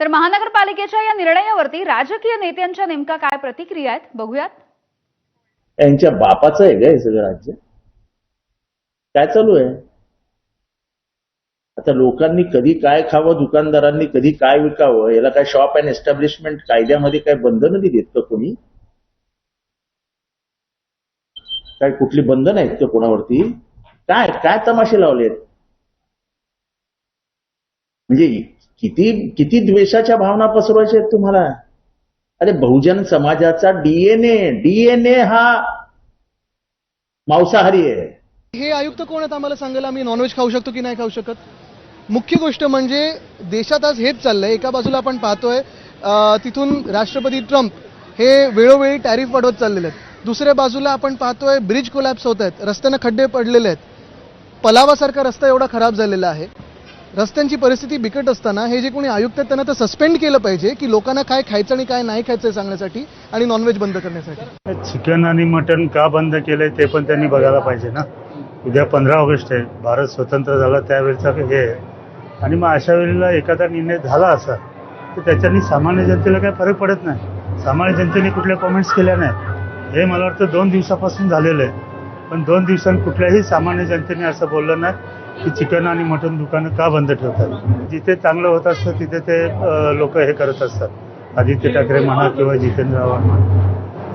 तर महानगरपालिकेच्या या निर्णयावरती राजकीय नेत्यांच्या नेमका काय प्रतिक्रिया आहेत बघूयात. यांच्या बापाचं आहे का हे सगळं राज्य. काय चालू आहे? आता लोकांनी कधी काय खावं दुकानदारांनी कधी काय विकावं याला काय शॉप अँड एस्टॅब्लिशमेंट कायद्यामध्ये काय बंधनं दिली आहेत का कोणी? काय कुठली बंधन आहेत का कोणावरती? काय काय तमाशे लावलेत? म्हणजे किती किती द्वेषाच्या भावना पसरवायच्या आहेत तुम्हाला? अरे बहुजन समाजाचा डीएनए डीएनए हा मांसाहारी आहे. हे आयुक्त कोण आहेत आम्हाला सांगायला? आम्ही नॉनव्हेज खाऊ शकतो की नाही खाऊ शकत? मुख्य गोष्ट म्हणजे देशात आज हेच चाललंय. एका बाजूला आपण पाहतोय तिथून राष्ट्रपती ट्रम्प हे वेळोवेळी टॅरिफ वाढवत चाललेले आहेत. दुसऱ्या बाजूला आपण पाहतोय ब्रिज कोलॅप्स होत आहेत. रस्त्यानं खड्डे पडलेले आहेत. पलावासारखा रस्ता एवढा खराब झालेला आहे. रस्त्यांची परिस्थिती बिकट असताना हे जे कोणी आयुक्त आहेत त्यांना तर सस्पेंड केलं पाहिजे की लोकांना काय खायचं आणि काय नाही खायचं सांगण्यासाठी आणि नॉनव्हेज बंद करण्यासाठी. चिकन आणि मटन का बंद केलंय ते पण त्यांनी बघायला पाहिजे ना. उद्या पंधरा ऑगस्ट आहे भारत स्वतंत्र झाला त्यावेळेचा हे आहे. आणि मग अशा वेळेला एखादा निर्णय झाला असा तर त्याच्यानी सामान्य जनतेला काही फरक पडत नाही. सामान्य जनतेने कुठल्या कॉमेंट्स केल्या नाही हे मला वाटतं दोन दिवसापासून झालेलं आहे. पण दोन दिवसांनी कुठल्याही सामान्य जनतेने असं बोललं नाही. की चिकन आणि मटन दुकानं का बंद ठेवतात? जिथे चांगलं होत असतं तिथे ते लोक हे करत असतात. आदित्य ठाकरे म्हणा किंवा जितेंद्र आव्हाड म्हणा.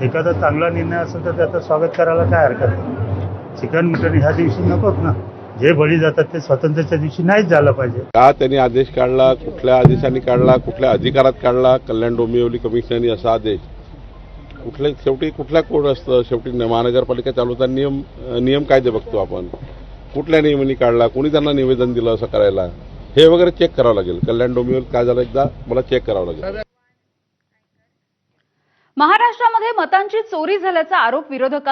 एखादा चांगला निर्णय असेल तर त्याचं स्वागत करायला काय हरकत नाही. चिकन मटन ह्या दिवशी नकोत ना. जे बळी जातात ते स्वातंत्र्याच्या दिवशी नाहीच झालं पाहिजे. का त्यांनी आदेश काढला कुठल्या आदेशाने काढला कुठल्या अधिकारात काढला कल्याण डोंबिवली कमिशनरनी असा आदेश? कुठल्या शेवटी कुठल्या कोड असतं? शेवटी महानगरपालिका चालवताना नियम नियम कायदे बघतो आपण. कुठल्या नियमाने काढला? कोणी त्यांना निवेदन दिलं असं करायला? हे वगैरे चेक करावं लागेल. कल्याण डोंबिवली काय झालं एकदा? मला चेक करावं लागेल. महाराष्ट्रामध्ये मतांची चोरी झाल्याचा आरोप विरोधकांनी